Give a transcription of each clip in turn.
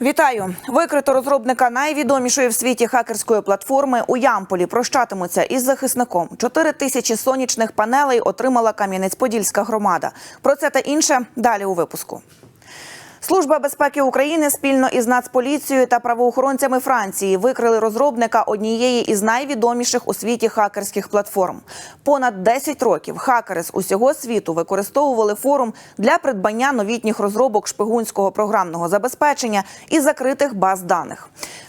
Вітаю! Викрито розробника найвідомішої в світі хакерської платформи у Ямполі прощатимуться із захисником. Чотири тисячі сонячних панелей отримала Кам'янець-Подільська громада. Про це та інше далі у випуску. Служба безпеки України спільно із Нацполіцією та правоохоронцями Франції викрили розробника однієї із найвідоміших у світі хакерських платформ. Понад 10 років хакери з усього світу використовували форум для придбання новітніх розробок шпигунського програмного забезпечення і закритих баз даних.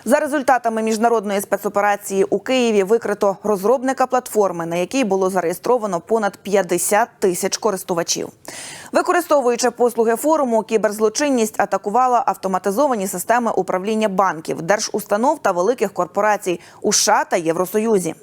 За результатами міжнародної спецоперації у Києві викрито розробника платформи, на якій було зареєстровано понад 50 тисяч користувачів. Використовуючи послуги форуму, кіберзлочинність атакувала автоматизовані системи управління банків, держустанов та великих корпорацій у США та Євросоюзі.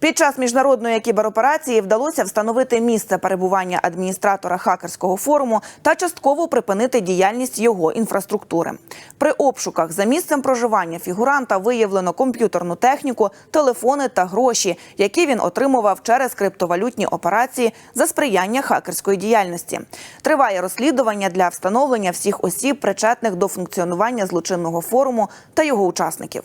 Під час міжнародної кібероперації вдалося встановити місце перебування адміністратора хакерського форуму та частково припинити діяльність його інфраструктури. При обшуках за місцем проживання фігуранта виявлено комп'ютерну техніку, телефони та гроші, які він отримував через криптовалютні операції за сприяння хакерської діяльності. Триває розслідування для встановлення всіх осіб, причетних до функціонування злочинного форуму та його учасників.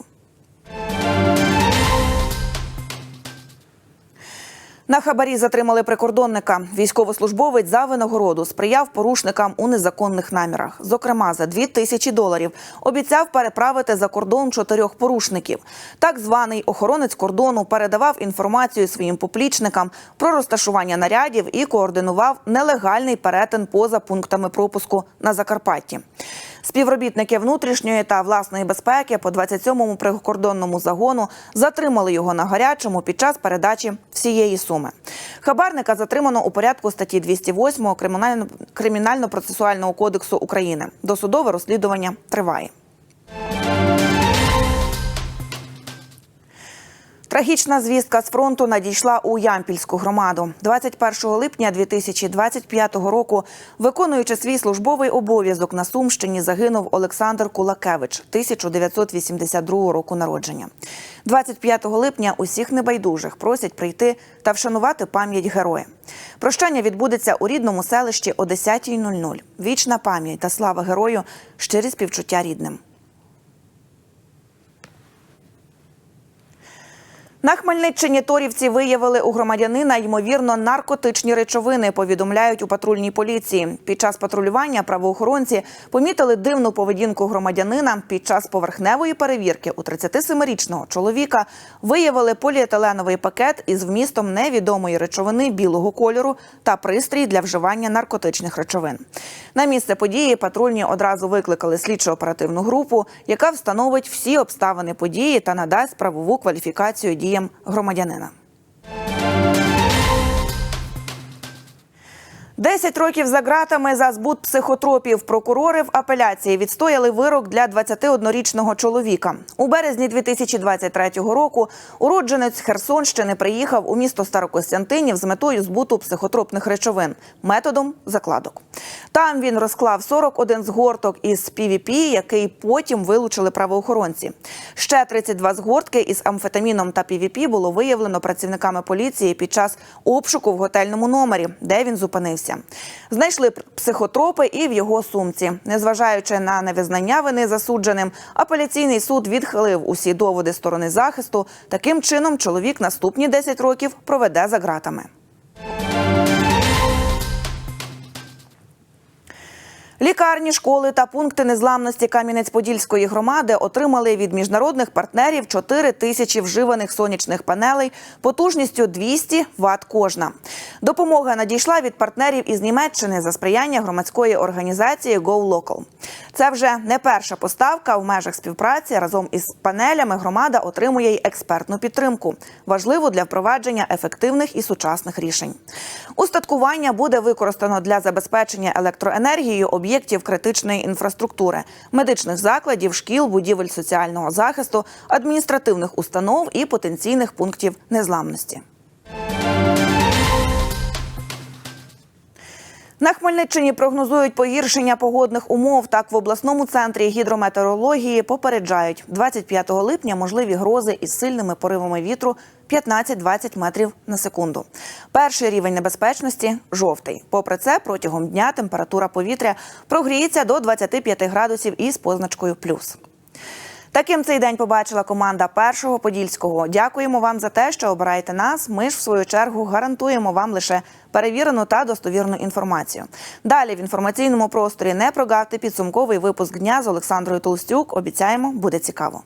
На хабарі затримали прикордонника. Військовослужбовець за винагороду сприяв порушникам у незаконних намірах. Зокрема, за 2 тисячі доларів обіцяв переправити за кордон чотирьох порушників. Так званий охоронець кордону передавав інформацію своїм поплічникам про розташування нарядів і координував нелегальний перетин поза пунктами пропуску на Закарпатті. Співробітники внутрішньої та власної безпеки по 27-му прикордонному загону затримали його на гарячому під час передачі всієї суми. Хабарника затримано у порядку статті 208 Кримінально- Кримінально-процесуального кодексу України. Досудове розслідування триває. Трагічна звістка з фронту надійшла у Ямпільську громаду. 21 липня 2025 року, виконуючи свій службовий обов'язок на Сумщині, загинув Олександр Кулакевич, 1982 року народження. 25 липня усіх небайдужих просять прийти та вшанувати пам'ять героя. Прощання відбудеться у рідному селищі о 10.00. Вічна пам'ять та слава герою, щирі співчуття рідним. На Хмельниччині торівці виявили у громадянина ймовірно наркотичні речовини. Повідомляють у патрульній поліції. Під час патрулювання правоохоронці помітили дивну поведінку громадянина. Під час поверхневої перевірки у 37-річного чоловіка виявили поліетиленовий пакет із вмістом невідомої речовини білого кольору та пристрій для вживання наркотичних речовин. На місце події патрульні одразу викликали слідчо-оперативну групу, яка встановить всі обставини події та надасть правову кваліфікацію діям громадянина. Десять років за ґратами за збут психотропів прокурори в апеляції відстояли вирок для 21-річного чоловіка. У березні 2023 року уродженець Херсонщини приїхав у місто Старокостянтинів з метою збуту психотропних речовин методом закладок. Там він розклав 41 згорток із PVP, який потім вилучили правоохоронці. Ще 32 згортки із амфетаміном та PVP було виявлено працівниками поліції під час обшуку в готельному номері, де він зупинився. Знайшли психотропи і в його сумці. Незважаючи на невизнання вини засудженим, апеляційний суд відхилив усі доводи сторони захисту. Таким чином, чоловік наступні 10 років проведе за ґратами. Лікарні, школи та пункти незламності Кам'янець-Подільської громади отримали від міжнародних партнерів 4 тисячі вживаних сонячних панелей потужністю 200 Вт кожна. Допомога надійшла від партнерів із Німеччини за сприяння громадської організації Go Local. Це вже не перша поставка в межах співпраці. Разом із панелями громада отримує й експертну підтримку, важливу для впровадження ефективних і сучасних рішень. Устаткування буде використано для забезпечення електроенергією об'єктів критичної інфраструктури, медичних закладів, шкіл, будівель соціального захисту, адміністративних установ і потенційних пунктів незламності. На Хмельниччині прогнозують погіршення погодних умов. Так в обласному центрі гідрометеорології попереджають 25 липня можливі грози із сильними поривами вітру 15-20 метрів на секунду. Перший рівень небезпечності жовтий. Попри це, протягом дня температура повітря прогріється до 25 градусів із позначкою плюс. Таким цей день побачила команда першого подільського. Дякуємо вам за те, що обираєте нас. Ми ж в свою чергу гарантуємо вам лише перевірену та достовірну інформацію. Далі в інформаційному просторі не прогавте підсумковий випуск дня з Олександрою Толстюк. Обіцяємо, буде цікаво.